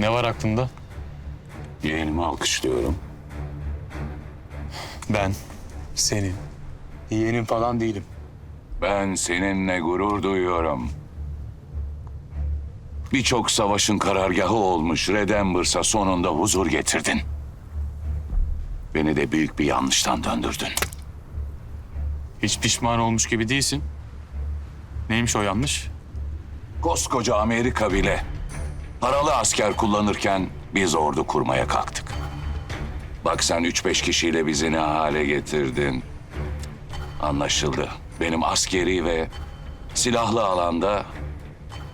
Ne var aklında? Yeğenimi alkışlıyorum. Ben, senin, yeğenin falan değilim. Ben seninle gurur duyuyorum. Birçok savaşın karargahı olmuş Redembers'a sonunda huzur getirdin. Beni de büyük bir yanlıştan döndürdün. Hiç pişman olmuş gibi değilsin. Neymiş o yanlış? Koskoca Amerika bile paralı asker kullanırken biz ordu kurmaya kalktık. Bak sen üç beş kişiyle bizi ne hale getirdin. Anlaşıldı. Benim askeri ve silahlı alanda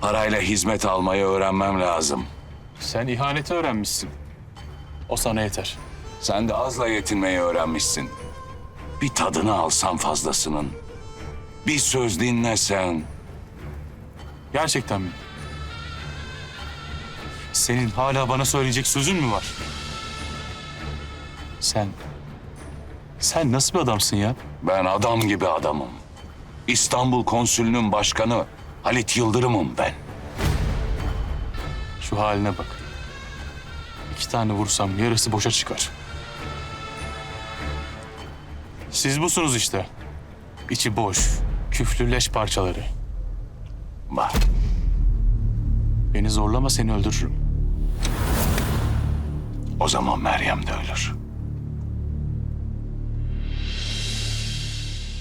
parayla hizmet almayı öğrenmem lazım. Sen ihaneti öğrenmişsin. O sana yeter. Sen de azla yetinmeyi öğrenmişsin. Bir tadını alsan fazlasının. Bir söz dinlesen. Gerçekten mi? Senin hala bana söyleyecek sözün mü var? Sen... Sen nasıl bir adamsın ya? Ben adam gibi adamım. İstanbul Konsülü'nün başkanı Halit Yıldırım'ım ben. Şu haline bak. İki tane vursam yarısı boşa çıkar. Siz busunuz işte. İçi boş, küflü leş parçaları. Bak. Beni zorlama seni öldürürüm. O zaman Meryem de ölür.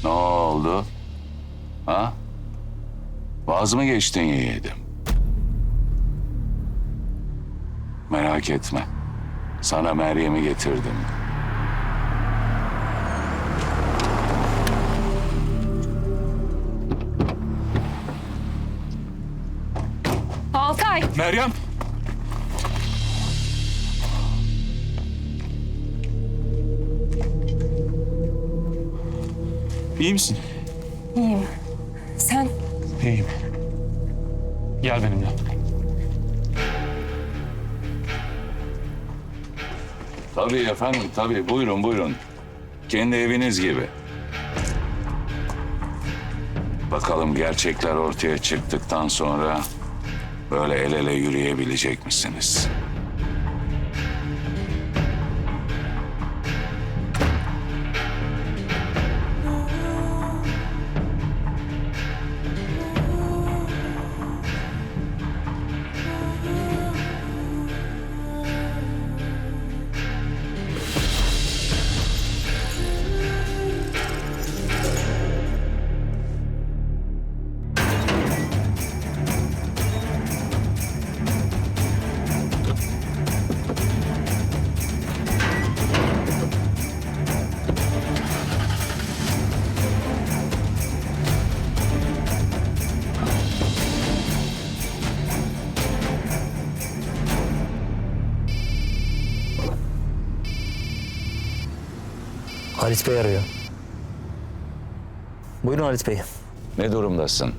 Ne oldu? Ha? Vaz mı geçtin yiğidim? Merak etme. Sana Meryem'i getirdim. Altay! Meryem! İyi misin? İyiyim. Sen? İyiyim. Gel benimle. Tabii efendim, tabii. Buyurun, buyurun. Kendi eviniz gibi. Bakalım gerçekler ortaya çıktıktan sonra böyle el ele yürüyebilecek misiniz? Halit Bey arıyor. Buyurun Halit Bey. Ne durumdasın?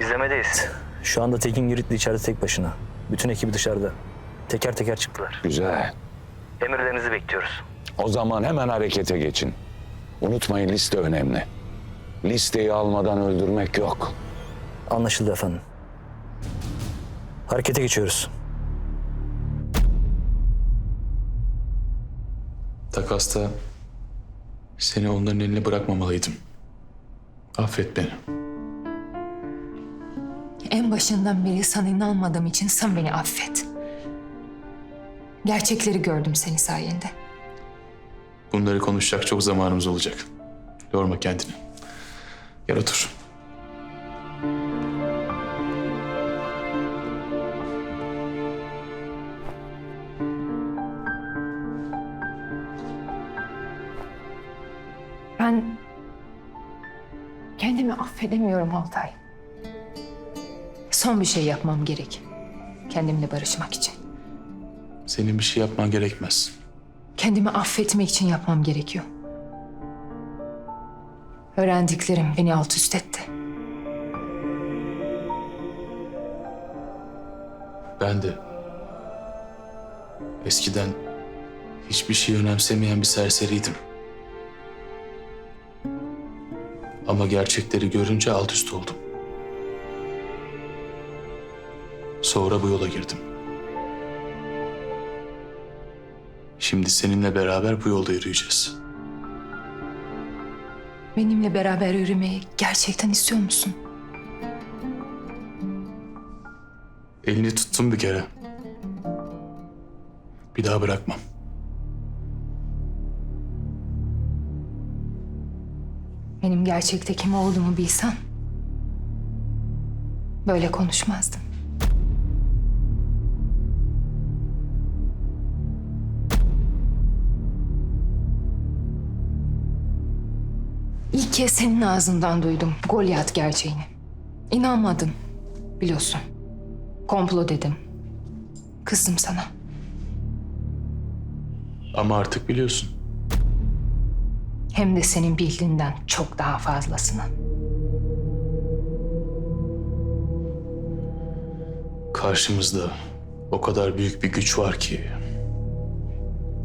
İzlemedeyiz. Şu anda Tekin Giritli içeride tek başına. Bütün ekibi dışarıda. Teker teker çıktılar. Güzel. Emirlerinizi bekliyoruz. O zaman hemen harekete geçin. Unutmayın liste önemli. Listeyi almadan öldürmek yok. Anlaşıldı efendim. Harekete geçiyoruz. Takasta seni onların eline bırakmamalıydım. Affet beni. En başından beri sana inanmadığım için sen beni affet. Gerçekleri gördüm senin sayende. Bunları konuşacak çok zamanımız olacak. Yorma kendini. Gel otur. Kendimi affedemiyorum Altay. Son bir şey yapmam gerek. Kendimle barışmak için. Senin bir şey yapman gerekmez. Kendimi affetmek için yapmam gerekiyor. Öğrendiklerim beni alt üst etti. Ben de eskiden hiçbir şey önemsemeyen bir serseriydim. Ama gerçekleri görünce alt üst oldum. Sonra bu yola girdim. Şimdi seninle beraber bu yolda yürüyeceğiz. Benimle beraber yürümeyi gerçekten istiyor musun? Elini tuttum bir kere. Bir daha bırakmam. Benim gerçekte kim olduğumu bilsen böyle konuşmazdın. İlk kez senin ağzından duydum Goliath gerçeğini. İnanmadım biliyorsun. Komplo dedim. Kızdım sana. Ama artık biliyorsun. Hem de senin bildiğinden çok daha fazlasını. Karşımızda o kadar büyük bir güç var ki.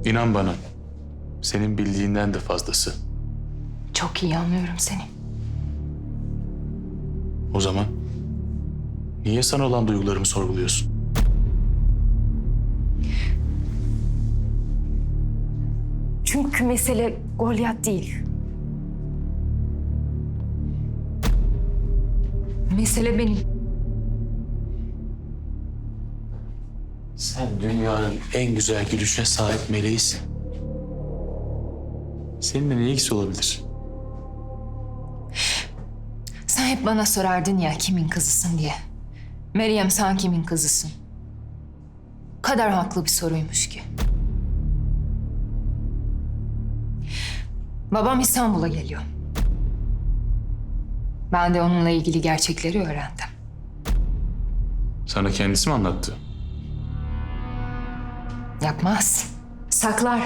İnan bana, senin bildiğinden de fazlası. Çok iyi anlıyorum seni. O zaman niye sana olan duygularımı sorguluyorsun? Çünkü mesele Goliath değil. Mesele benim. Sen dünyanın en güzel gülüşüne sahip meleğisin. Seninle ne ilgisi olabilir? Sen hep bana sorardın ya kimin kızısın diye. Meryem sen kimin kızısın? Kadar haklı bir soruymuş ki. Babam İstanbul'a geliyor. Ben de onunla ilgili gerçekleri öğrendim. Sana kendisi mi anlattı? Yapmaz. Saklar.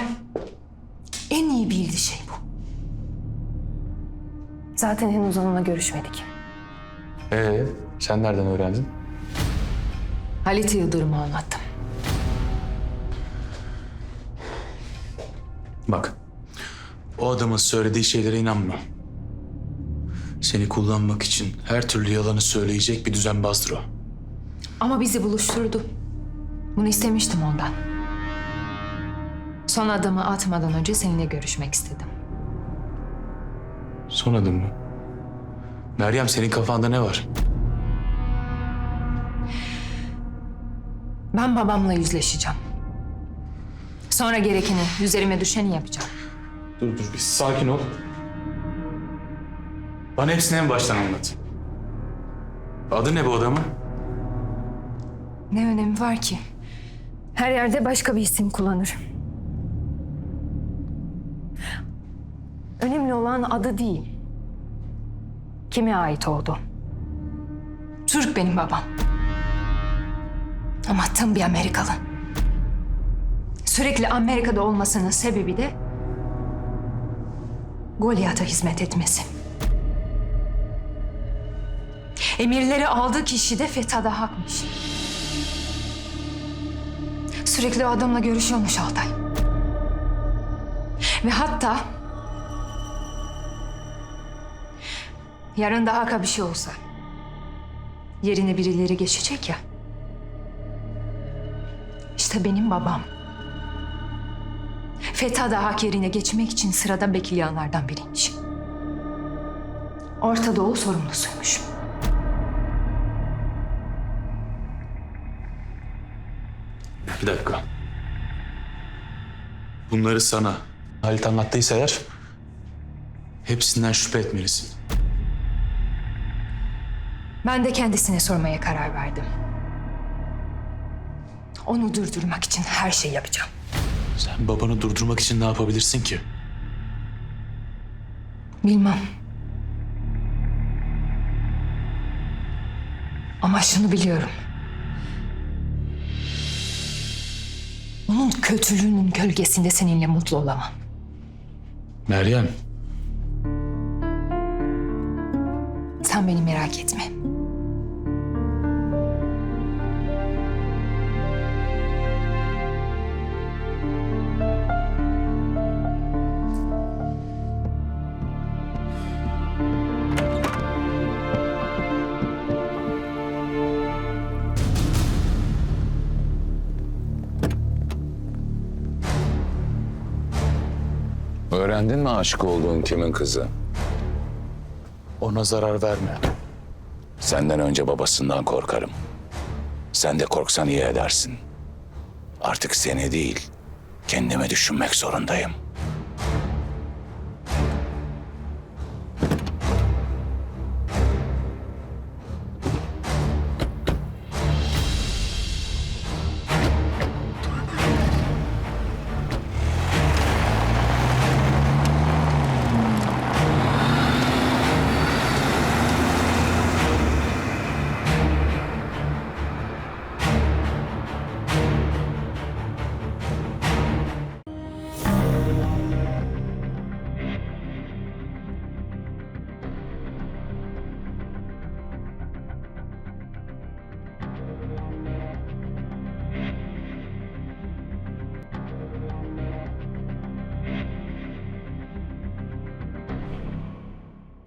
En iyi bildiği şey bu. Zaten henüz onunla görüşmedik. Ee, sen nereden öğrendin? Halit Yıldırım'ı anlattım. Bak, o adamın söylediği şeylere inanma. Seni kullanmak için her türlü yalanı söyleyecek bir düzenbazdır o. Ama bizi buluşturdu. Bunu istemiştim ondan. Son adımı atmadan önce seninle görüşmek istedim. Son adım mı? Meryem senin kafanda ne var? Ben babamla yüzleşeceğim. Sonra gerekeni, üzerime düşeni yapacağım. Dur dur bir sakin ol. Bana hepsini en baştan anlat. Adı ne bu adamın? Ne önemi var ki? Her yerde başka bir isim kullanır. Önemli olan adı değil. Kime ait oldu? Türk benim babam. Ama tam bir Amerikalı. Sürekli Amerika'da olmasının sebebi de Goliath'a hizmet etmesi. Emirleri aldığı kişi de Fetha'da hakmış. Sürekli o adamla görüşüyormuş Altay. Ve hatta... Yarın daha Hakk'a bir şey olsa... Yerine birileri geçecek ya. İşte benim babam. Fetha'da hak yerine geçmek için sırada bekleyenlerden biriymiş. Orta Doğu sorumlusuymuş. Bir dakika. Bunları sana Halit anlattıysa eğer hepsinden şüphe etmelisin. Ben de kendisine sormaya karar verdim. Onu durdurmak için her şeyi yapacağım. Sen babanı durdurmak için ne yapabilirsin ki? Bilmem. Ama şunu biliyorum. Onun kötülüğünün gölgesinde seninle mutlu olamam. Meryem, Sen beni merak etme. Öğrendin mi aşık olduğun kimin kızı? ona zarar verme. Senden önce babasından korkarım. Sen de korksan iyi edersin. Artık seni değil, kendimi düşünmek zorundayım.